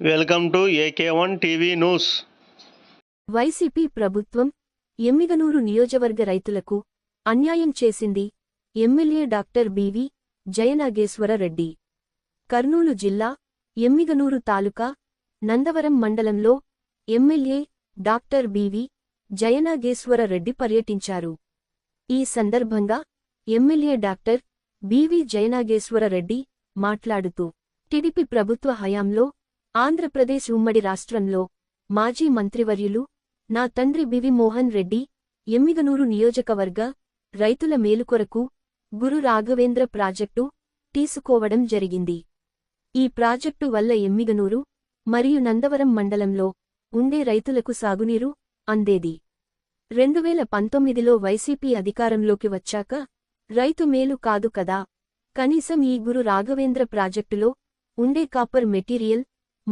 Welcome to AK one TV news. YCP ప్రభుత్వం ఎమ్మిగనూరు నియోజకవర్గ రైతులకు అన్యాయం చేసింది MLA doctor B V Jayanageswara Reddy. Kurnool జిల్లా ఎమ్మిగనూరు తాలూకా నందవరం మండలంలో MLA doctor B V Jayanageswara Reddy పర్యటించారు. ఈ సందర్భంగా MLA doctor B V Jayanageswara Reddy మాట్లాడుతూ టిడిపి ప్రభుత్వ హయాంలో ఆంధ్రప్రదేశ్ ఉమ్మడి రాష్ట్రంలో మాజీ మంత్రివర్యులు నా తండ్రి బివి మోహన్ రెడ్డి ఎమ్మిగనూరు నియోజకవర్గ రైతుల మేలుకొరకు గురు రాఘవేంద్ర ప్రాజెక్టు తీసుకోవడం జరిగింది. ఈ ప్రాజెక్టు వల్ల ఎమ్మిగనూరు మరియు నందవరం మండలంలో ఉండే రైతులకు సాగునీరు అందేది. రెండువేల పంతొమ్మిదిలో వైసీపీ అధికారంలోకి వచ్చాక రైతు మేలు కాదు కదా. కనీసం ఈ గురు రాఘవేంద్ర ప్రాజెక్టులో ఉండే కాపర్ మెటీరియల్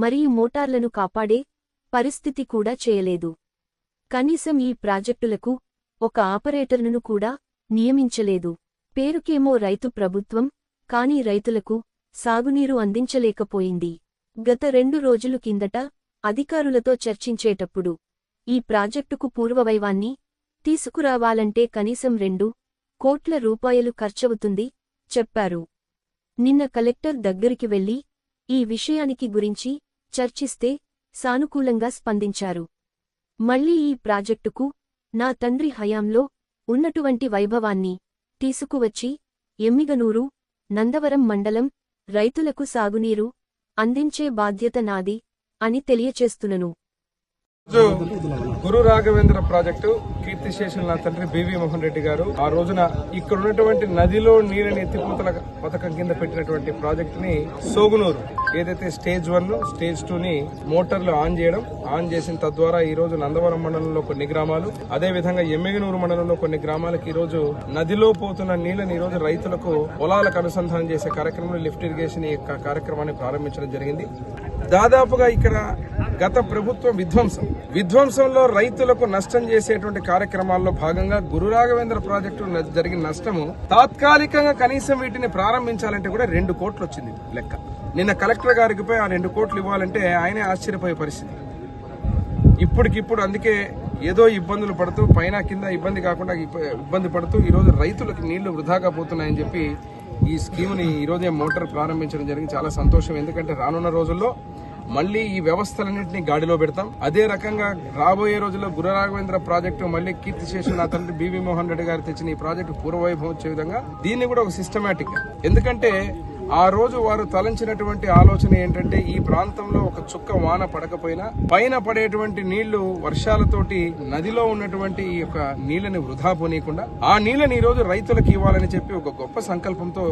మరియు మోటార్లను కాపాడే పరిస్థితి కూడా చేయలేదు. కనీసం ఈ ప్రాజెక్టులకు ఒక ఆపరేటర్ను కూడా నియమించలేదు. పేరుకేమో రైతు ప్రభుత్వం కానీ రైతులకు సాగునీరు అందించలేకపోయింది. గత రెండు రోజులు కిందట అధికారులతో చర్చించేటప్పుడు ఈ ప్రాజెక్టుకు పూర్వవైవాన్ని తీసుకురావాలంటే కనీసం రెండు కోట్ల రూపాయలు ఖర్చవుతుంది చెప్పారు. నిన్న కలెక్టర్ దగ్గరికి వెళ్ళి ఈ విషయానికి గురించి చర్చిస్తే సానుకూలంగా స్పందించారు. మళ్ళీ ఈ ప్రాజెక్టుకు నా తండ్రి హయాంలో ఉన్నటువంటి వైభవాన్ని తీసుకువచ్చి ఎమ్మిగనూరు నందవరం మండలం రైతులకు సాగునీరు అందించే బాధ్యత నాది అని తెలియచేస్తున్నను. గురు రాఘవేంద్ర ప్రాజెక్టు కీర్తిశేషులు నా తండ్రి బివి మోహన్ రెడ్డి గారు ఆ రోజున ఇక్కడ ఉన్నటువంటి నదిలో నీళ్ళని ఎత్తిపోతల పథకం కింద పెట్టినటువంటి ప్రాజెక్టు ని సోగునూరు ఏదైతే స్టేజ్ వన్ స్టేజ్ టూ ని మోటార్లు ఆన్ చేయడం ఆన్ చేసిన తద్వారా ఈ రోజు నందవరం మండలంలో కొన్ని గ్రామాలు అదే విధంగా ఎమ్మెగనూరు మండలంలో కొన్ని గ్రామాలకు ఈ రోజు నదిలో పోతున్న నీళ్ళని ఈ రోజు రైతులకు పొలాలకు అనుసంధానం చేసే కార్యక్రమంలో లిఫ్ట్ ఇరిగేషన్ ఈ యొక్క కార్యక్రమాన్ని ప్రారంభించడం జరిగింది. దాదాపుగా ఇక్కడ గత ప్రభుత్వం విధ్వంసం విధ్వంసంలో రైతులకు నష్టం చేసేటువంటి కార్యక్రమాల్లో భాగంగా గురు రాఘవేంద్ర ప్రాజెక్టు జరిగిన నష్టము తాత్కాలికంగా కనీసం వీటిని ప్రారంభించాలంటే కూడా రెండు కోట్లు వచ్చింది లెక్క. నిన్న కలెక్టర్ గారికి పోయి ఆ రెండు కోట్లు ఇవ్వాలంటే ఆయనే ఆశ్చర్యపోయే పరిస్థితి. ఇప్పటికిప్పుడు అందుకే ఏదో ఇబ్బందులు పడుతూ పైన కింద ఇబ్బంది కాకుండా ఇబ్బంది పడుతూ ఈ రోజు రైతులకు నీళ్ళు వృధాగా పోతున్నాయని చెప్పి ఈ స్కీమ్ని ఈరోజే మోటార్ ప్రారంభించడం జరిగింది. చాలా సంతోషం. ఎందుకంటే రానున్న రోజుల్లో మళ్ళీ ఈ వ్యవస్థలన్నింటినీ గాడిలో పెడతాం. అదే రకంగా రాబోయే రోజుల్లో గురు రాఘవేంద్ర ప్రాజెక్టు మళ్ళీ కీర్తి చేసిన నా తండ్రి బీవీ మోహన్ రెడ్డి గారు తెచ్చిన ఈ ప్రాజెక్టు పూర్వవైభవం వచ్చే విధంగా దీన్ని కూడా ఒక సిస్టమేటిక్ ఎందుకంటే ఆ రోజు వారు తలంచినటువంటి ఆలోచన ఏంటంటే ఈ ప్రాంతంలో ఒక చుక్క వాన పడకపోయినా పైన పడేటువంటి నీళ్ళు వర్షాలతోటి నదిలో ఉన్నటువంటి ఈ యొక్క నీళ్ళని వృధా పోనీయకుండా ఆ నీళ్ళని ఈ రోజు రైతులకు ఇవ్వాలని చెప్పి ఒక గొప్ప సంకల్పంతో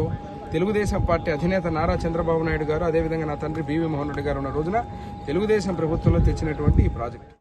తెలుగుదేశం పార్టీ అధినేత నారా చంద్రబాబు నాయుడు గారు అదేవిధంగా నా తండ్రి బివి మోహన్ రెడ్డి గారు ఉన్న రోజున తెలుగుదేశం ప్రభుత్వంలో తెచ్చినటువంటి ఈ ప్రాజెక్టు.